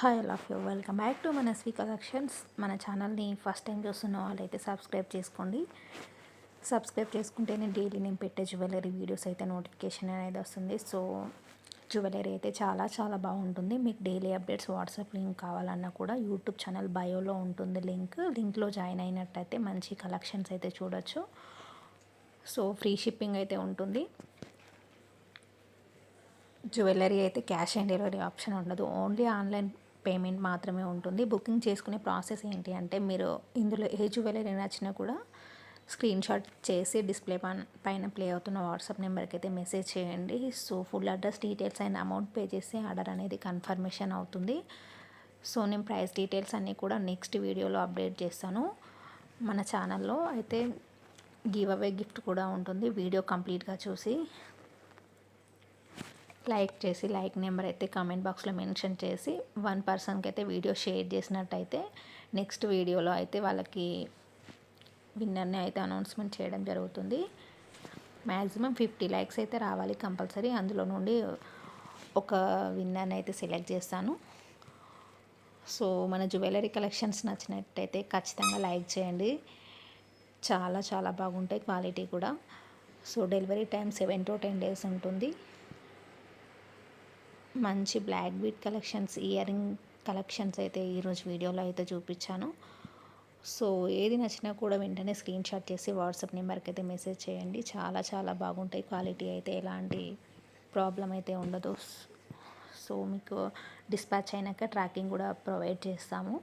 Hi love you welcome back to మన స్వీ collections మన ఛానల్ని ఫస్ట్ టైం చూస్తున్న వాళ్ళైతే సబ్స్క్రైబ్ చేసుకోండి. సబ్స్క్రైబ్ చేసుకుంటేనే డైలీ నేను పెట్టే జ్యువెలరీ వీడియోస్ అయితే నోటిఫికేషన్ అనేది వస్తుంది. సో జ్యువెలరీ అయితే చాలా చాలా బాగుంటుంది. మీకు డైలీ అప్డేట్స్ వాట్సాప్ లింక్ కావాలన్నా కూడా యూట్యూబ్ ఛానల్ బయోలో ఉంటుంది లింక్ లింక్లో జాయిన్ అయినట్టయితే మంచి కలెక్షన్స్ అయితే చూడొచ్చు. సో ఫ్రీ షిప్పింగ్ అయితే ఉంటుంది. జ్యువెలరీ అయితే క్యాష్ ఆన్ డెలివరీ ఆప్షన్ ఉండదు. ఓన్లీ ఆన్లైన్ పేమెంట్ మాత్రమే ఉంటుంది. బుకింగ్ చేసుకునే ప్రాసెస్ ఏంటి అంటే మీరు ఇందులో ఏ జ్యువెలరీ నచ్చినా కూడా స్క్రీన్ షాట్ చేసి డిస్ప్లే పైన ప్లే అవుతున్న వాట్సాప్ నెంబర్కి అయితే మెసేజ్ చేయండి. So full address details and amount pay చేస్తే ఆర్డర్ అనేది కన్ఫర్మేషన్ అవుతుంది. సో నేను ప్రైస్ డీటెయిల్స్ అన్నీ కూడా నెక్స్ట్ వీడియోలో అప్డేట్ చేస్తాను. మన ఛానల్లో అయితే గివ్ అవే గిఫ్ట్ కూడా ఉంటుంది. వీడియో కంప్లీట్గా చూసి లైక్ చేసి లైక్ నెంబర్ అయితే కామెంట్ బాక్స్లో మెన్షన్ చేసి వన్ పర్సన్కి అయితే వీడియో షేర్ చేసినట్టయితే నెక్స్ట్ వీడియోలో అయితే వాళ్ళకి విన్నర్ని అయితే అనౌన్స్మెంట్ చేయడం జరుగుతుంది. మ్యాక్సిమం ఫిఫ్టీ లైక్స్ అయితే రావాలి కంపల్సరీ. అందులో నుండి ఒక విన్నర్ని అయితే సెలెక్ట్ చేస్తాను. సో మన జ్యువెలరీ కలెక్షన్స్ నచ్చినట్టయితే ఖచ్చితంగా లైక్ చేయండి. చాలా చాలా బాగుంటాయి క్వాలిటీ కూడా. So delivery time seven to ten days ఉంటుంది. మంచి black bead collections earring collections అయితే ఈరోజు వీడియోలో అయితే చూపించాను. సో ఏది నచ్చినా కూడా వెంటనే స్క్రీన్ షాట్ చేసి వాట్సాప్ నెంబర్కి అయితే మెసేజ్ చేయండి. చాలా చాలా బాగుంటాయి. క్వాలిటీ అయితే ఎలాంటి ప్రాబ్లం అయితే ఉండదు. సో మీకు డిస్పాచ్ అయినాక ట్రాకింగ్ కూడా ప్రొవైడ్ చేస్తాము.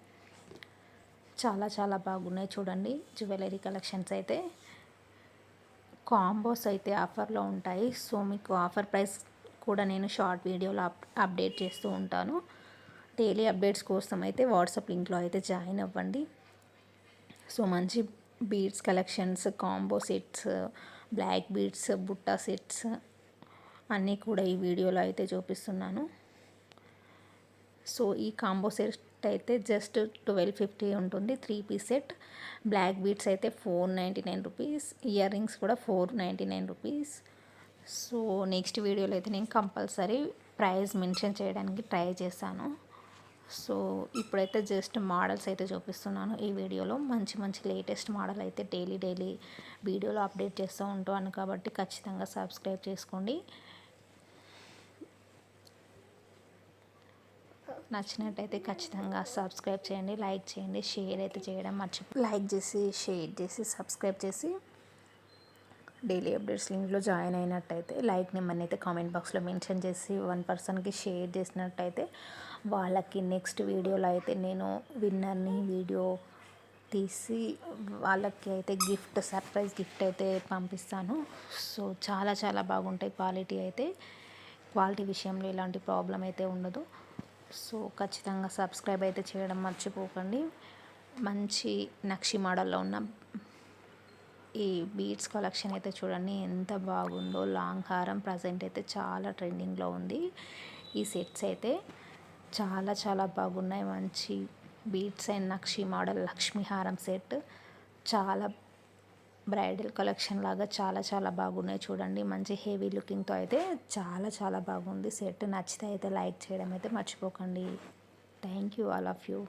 చాలా చాలా బాగున్నాయి చూడండి. జ్యువెలరీ కలెక్షన్స్ అయితే కాంబోస్ అయితే ఆఫర్లో ఉంటాయి. సో మీకు ఆఫర్ ప్రైస్ కూడా నేను షార్ట్ వీడియోలు అప్ అప్డేట్ చేస్తూ ఉంటాను. డైలీ అప్డేట్స్ కోసం అయితే వాట్సాప్ లింక్లో అయితే జాయిన్ అవ్వండి. సో మంచి beads collections combo sets black beads butta sets అన్నీ కూడా ఈ వీడియోలో అయితే చూపిస్తున్నాను. సో ఈ కాంబో సెట్ అయితే జస్ట్ ట్వెల్వ్ ఫిఫ్టీ ఉంటుంది. Three piece set. Black beads అయితే four ninety nine rupees. Earrings కూడా four ninety nine rupees. So next వీడియోలో అయితే నేను కంపల్సరీ ప్రైస్ మెన్షన్ చేయడానికి ట్రై చేశాను. సో ఇప్పుడైతే జస్ట్ మోడల్స్ అయితే చూపిస్తున్నాను. ఈ వీడియోలో మంచి మంచి లేటెస్ట్ మోడల్ అయితే డైలీ డైలీ వీడియోలో అప్డేట్ చేస్తూ ఉంటాను కాబట్టి ఖచ్చితంగా సబ్స్క్రైబ్ చేసుకోండి. నచ్చినట్టయితే ఖచ్చితంగా సబ్స్క్రైబ్ చేయండి లైక్ చేయండి షేర్ అయితే చేయడం మర్చిపో లైక్ చేసి షేర్ చేసి సబ్స్క్రైబ్ చేసి డైలీ అప్డేట్స్ లింక్లో జాయిన్ అయినట్టయితే లైక్ నెంబర్ని అయితే కామెంట్ బాక్స్లో మెన్షన్ చేసి వన్ పర్సన్కి షేర్ చేసినట్టయితే వాళ్ళకి నెక్స్ట్ వీడియోలో అయితే నేను విన్నర్ని వీడియో తీసి వాళ్ళకి అయితే గిఫ్ట్ సర్ప్రైజ్ గిఫ్ట్ అయితే పంపిస్తాను. సో చాలా చాలా బాగుంటాయి క్వాలిటీ అయితే. క్వాలిటీ విషయంలో ఎలాంటి ప్రాబ్లం అయితే ఉండదు. సో ఖచ్చితంగా సబ్స్క్రైబ్ అయితే చేయడం మర్చిపోకండి. మంచి నక్షి మోడల్లో ఉన్న ఈ బీడ్స్ కలెక్షన్ అయితే చూడండి ఎంత బాగుందో లాంగ్ హారం ప్రజెంట్ అయితే చాలా ట్రెండింగ్లో ఉంది. ఈ సెట్స్ అయితే చాలా చాలా బాగున్నాయి. మంచి బీడ్స్ అండ్ నక్షి మోడల్ లక్ష్మీ హారం సెట్ చాలా బ్రైడల్ కలెక్షన్ లాగా చాలా చాలా బాగున్నాయి చూడండి. మంచి హెవీ లుకింగ్తో అయితే చాలా చాలా బాగుంది సెట్ నచ్చితే అయితే లైక్ చేయడం అయితే మర్చిపోకండి. Thank you all of you